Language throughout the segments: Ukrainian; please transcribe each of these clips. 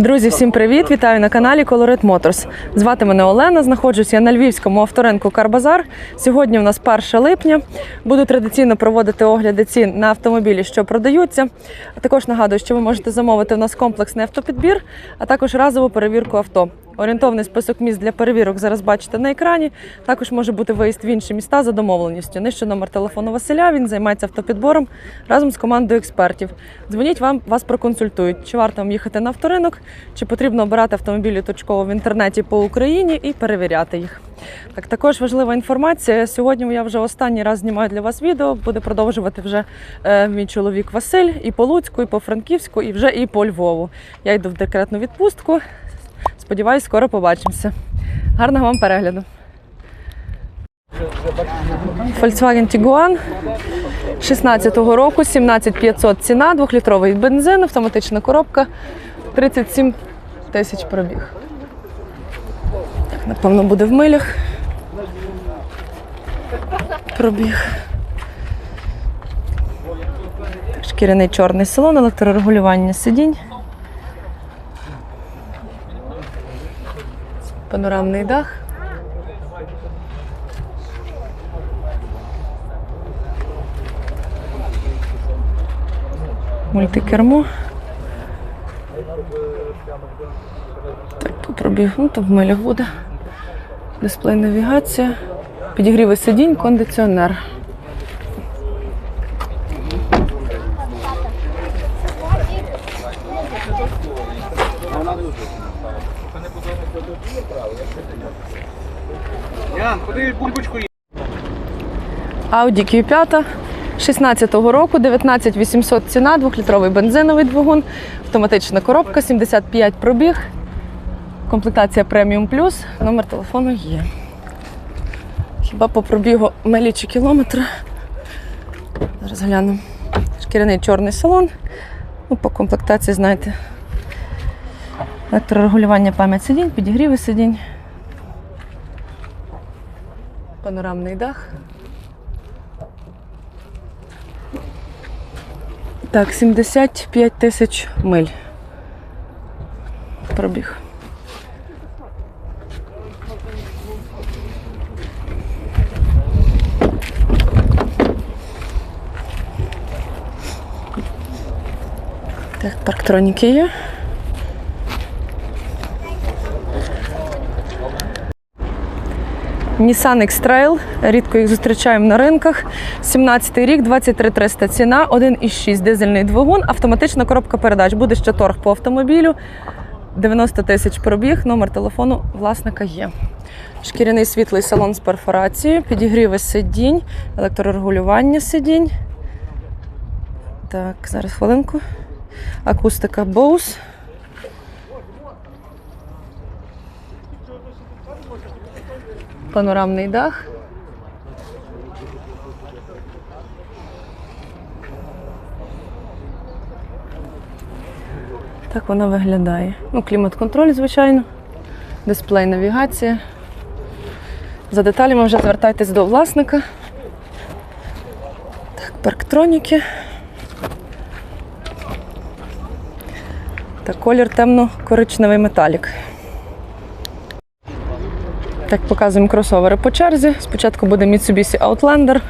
Друзі, всім привіт! Вітаю на каналі Colorit Motors. Звати мене Олена. Знаходжусь я на львівському авторинку Карбазар. Сьогодні у нас 1 липня. Буду традиційно проводити огляди цін на автомобілі, що продаються. А також нагадую, що ви можете замовити у нас комплексний автопідбір, а також разову перевірку авто. Орієнтовний список міст для перевірок зараз бачите на екрані. Також може бути виїзд в інші міста за домовленістю. Нижче номер телефону Василя. Він займається автопідбором разом з командою експертів. Дзвоніть вам, вас проконсультують, чи варто вам їхати на авторинок, чи потрібно обирати автомобілі точково в інтернеті по Україні і перевіряти їх. Так, також важлива інформація. Сьогодні я вже останній раз знімаю для вас відео. Буде продовжувати вже е, мій чоловік Василь і по Луцьку, і по Франківську, і вже і по Львову. Я йду в декретну відпустку. Сподіваюсь, скоро побачимося. Гарного вам перегляду. Volkswagen Tiguan 16-го року, 17500 ціна, 2-літровий бензин, автоматична коробка, 37 тисяч пробіг. Так, напевно, буде в милях. Пробіг. Шкіряний чорний салон, електрорегулювання сидінь. Панорамний дах. Мультикермо. Так, по пробіг, ну то в милях буде. Дисплей навігація. Підігріви сидінь, кондиціонер. Ян, куди бульбочку є? Audi Q5 16-го року, 19 800 ціна, 2-літровий бензиновий двигун, автоматична коробка, 75 пробіг, комплектація Premium Plus, номер телефону є. Хіба по пробігу милі чи кілометри? Зараз глянемо. Шкіряний чорний салон. Ну, по комплектації, знаєте, електрорегулювання пам'ять сидінь, підігріви сидінь, панорамний дах. Так, 75 тисяч миль. Пробіг. Так, парктроніки є. Nissan X-Trail, рідко їх зустрічаємо на ринках. 17-й рік, 23 300 ціна, 1,6 дизельний двигун, автоматична коробка передач. Буде ще торг по автомобілю. 90 тисяч пробіг, номер телефону власника є. Шкіряний світлий салон з перфорацією, підігріви сидінь, електрорегулювання сидінь. Так, зараз хвилинку. Акустика Bose. Панорамний дах. Так вона виглядає. Ну, клімат-контроль, звичайно, дисплей навігація. За деталями вже звертайтесь до власника. Так, парктроніки. Та колір темно-коричневий металік. Так, показуємо кросовери по черзі. Спочатку буде Mitsubishi Outlander.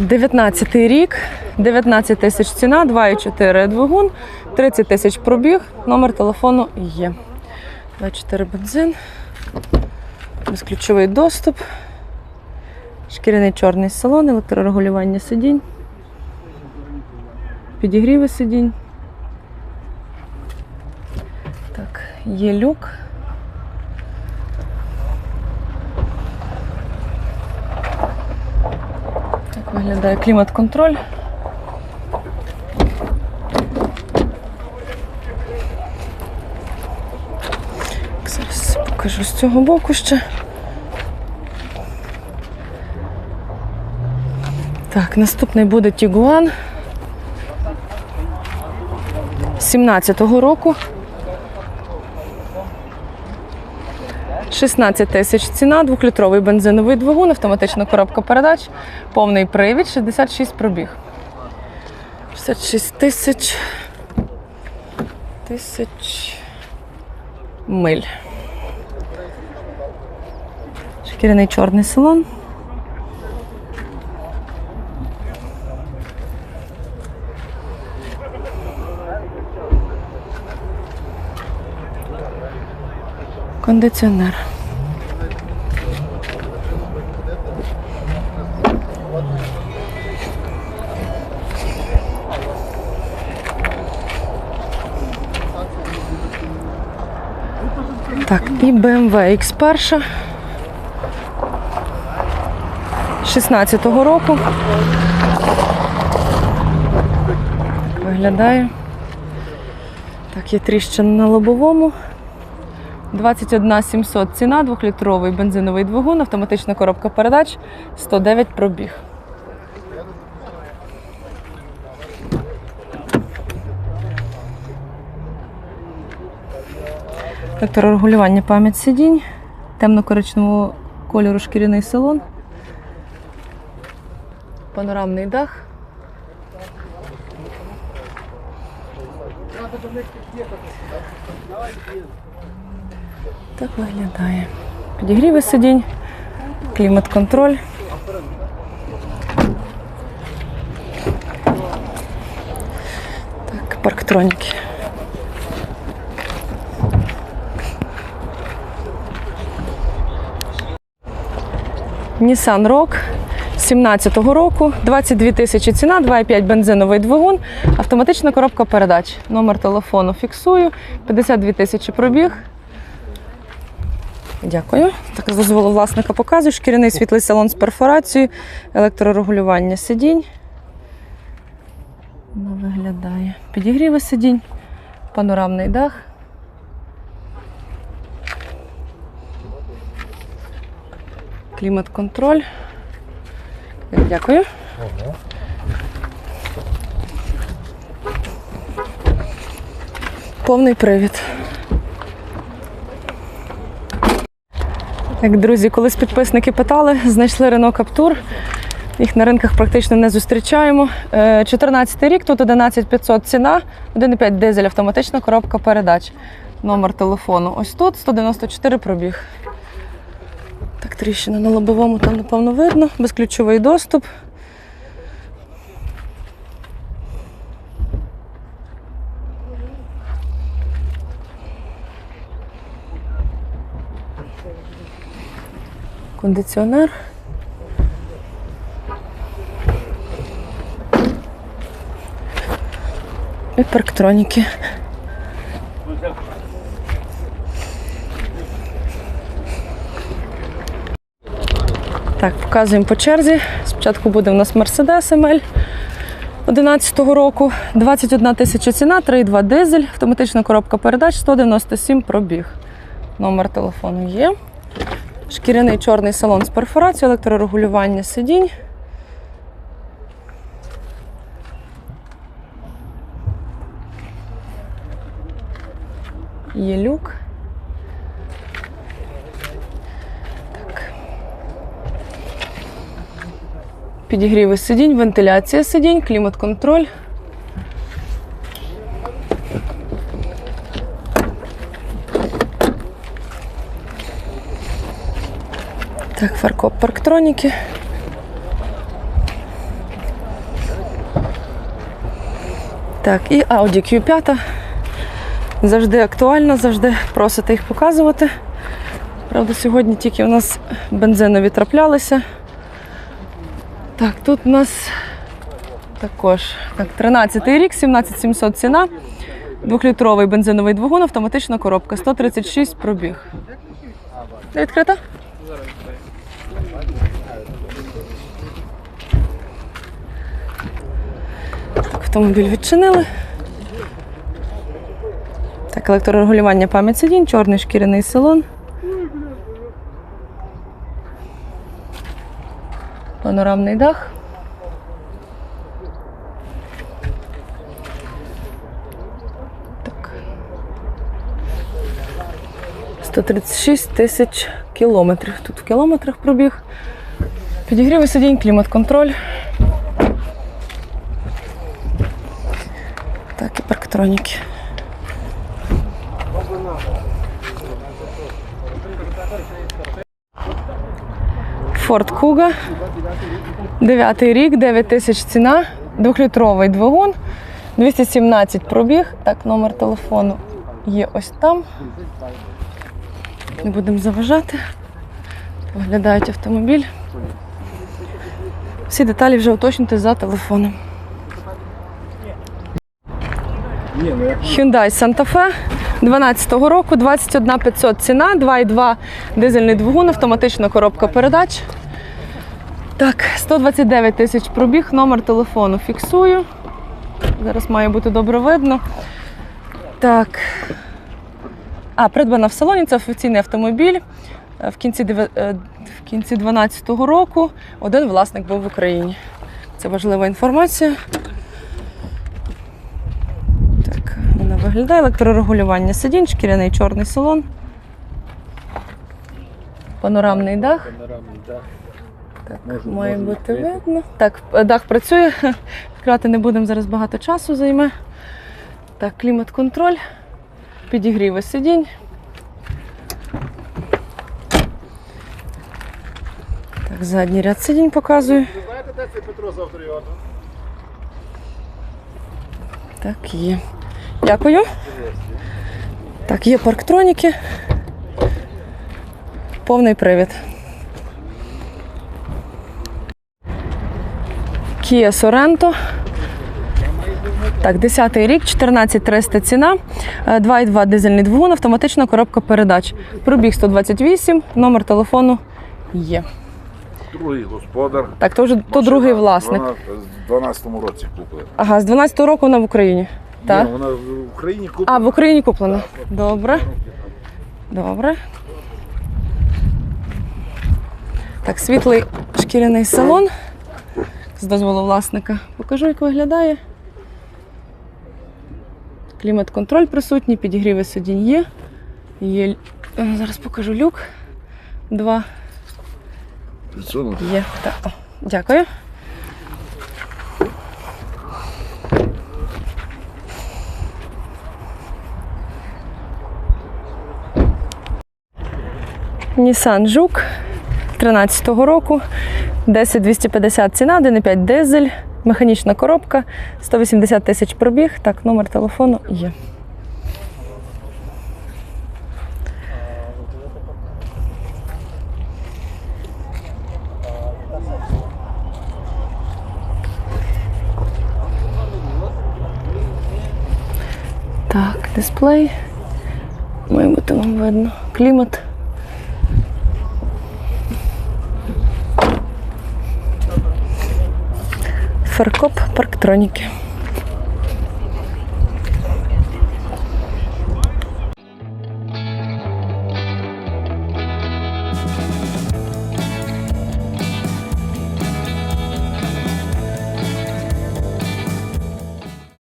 19 рік, 19 тисяч ціна, 2,4 двигун, 30 тисяч пробіг, номер телефону є. 2,4 бензин, безключовий доступ, шкіряний чорний салон, електрорегулювання сидінь, підігріви сидінь. Так, є люк. Так виглядає клімат-контроль. Зараз покажу з цього боку ще. Так, наступний буде Тігуан 17-го року. 16 тисяч ціна, двохлітровий бензиновий двигун, автоматична коробка передач, повний привід, 66 пробіг. 66 тисяч. тисяч миль. Шкіряний чорний салон. Кондиціонер. Так, і BMW X1 16-го року. Виглядає. Так, є тріщина на лобовому. 21 700 ціна, 2-літровий бензиновий двигун, автоматична коробка передач, 109 пробіг. Електрорегулювання пам'ять сидінь, темно-коричневого кольору шкіряний салон, панорамний дах. Так виглядає. Підігріви сидінь, клімат-контроль. Так, парктроніки. Nissan Rogue 17-го року, 22 тисячі ціна, 2,5 бензиновий двигун, автоматична коробка передач. Номер телефону фіксую, 52 тисячі пробіг. Дякую. Так, дозволу власника показую. Шкіряний світлий салон з перфорацією, електрорегулювання сидінь. Воно виглядає. Підігріви сидінь, панорамний дах. Клімат-контроль. Дякую. Повний привід. Як друзі, колись підписники питали, знайшли Renault Captur. Їх на ринках практично не зустрічаємо. 14 рік, тут 11500 ціна, 1,5 дизель, автоматична коробка передач. Номер телефону. Ось тут 194 пробіг. Так, тріщина на лобовому там, напевно, видно. Безключовий доступ. Кондиціонер. І парктроніки. Так, показуємо по черзі. Спочатку буде у нас Mercedes ML 11-го року. 21 тисяча ціна, 3,2 дизель, автоматична коробка передач, 197 пробіг. Номер телефону є. Шкіряний чорний салон з перфорацією, електрорегулювання сидінь. Є люк. Так. Підігріви сидінь, вентиляція сидінь, клімат-контроль. Так, фаркоп парктроніки. Так, і Audi Q5. Завжди актуально, завжди просите їх показувати. Правда, сьогодні тільки у нас бензинові траплялися. Так, тут у нас також так, 13 рік, 17700 ціна. Двохлітровий бензиновий двигун, автоматична коробка, 136 пробіг. Відкрита? Автомобіль відчинили. Так, електрорегулювання пам'ять сидінь, чорний шкіряний салон. Панорамний дах. Так. 136 тисяч кілометрів. Тут в кілометрах пробіг. Підігріви сидінь, клімат-контроль. электроники. Форт Куга. 9 рік, 9 тисяч ціна, 2-літровий двигун, 217 пробіг. Так, номер телефону є ось там. Не будемо заважати. Виглядають автомобіль. Всі деталі вже уточните за телефоном. Hyundai Santa Fe 12-го року, 21 500 ціна, 2,2 дизельний двигун, автоматична коробка передач. Так, 129 тисяч пробіг, номер телефону фіксую. Зараз має бути добре видно. Так. А, придбана в салоні, це офіційний автомобіль. Е, В кінці, деве- е, в кінці 12-го року один власник був в Україні. Це важлива інформація. Так, вона виглядає електрорегулювання сидінь, шкіряний чорний салон. Панорамний дах. Так, має бути видно. Так, дах працює. Відкривати не будемо зараз багато часу займе. Так, клімат-контроль, підігріви сидінь. Так, задній ряд сидінь показую. Знаєте, де це Петро завтра його? Так, є. Дякую. Так, є парктроніки. Повний привід. Kia Sorento. Так, 10-й рік, 14300 ціна, е, 2,2 дизельний двигун, автоматична коробка передач. Пробіг 128, номер телефону є. Другий господар. Так, то вже то другий власник. Вона в 12-му році купили. Ага, з 12-го року вона в Україні. Так? Ні, вона в Україні А, в Україні куплено. Добре. Добре. Так, світлий шкіряний салон. З дозволу власника. Покажу, як виглядає. Клімат-контроль присутній, підігріви сидінь є. Є. е, Зараз покажу люк. Два Підсунути. є. Так. Дякую. Nissan Жук 13-го року. 10250 ціна, 1,5 дизель, механічна коробка, 180 тисяч пробіг. Так, номер телефону є. Так, дисплей. Має бути вам видно. Клімат. Фаркоп парктроніки.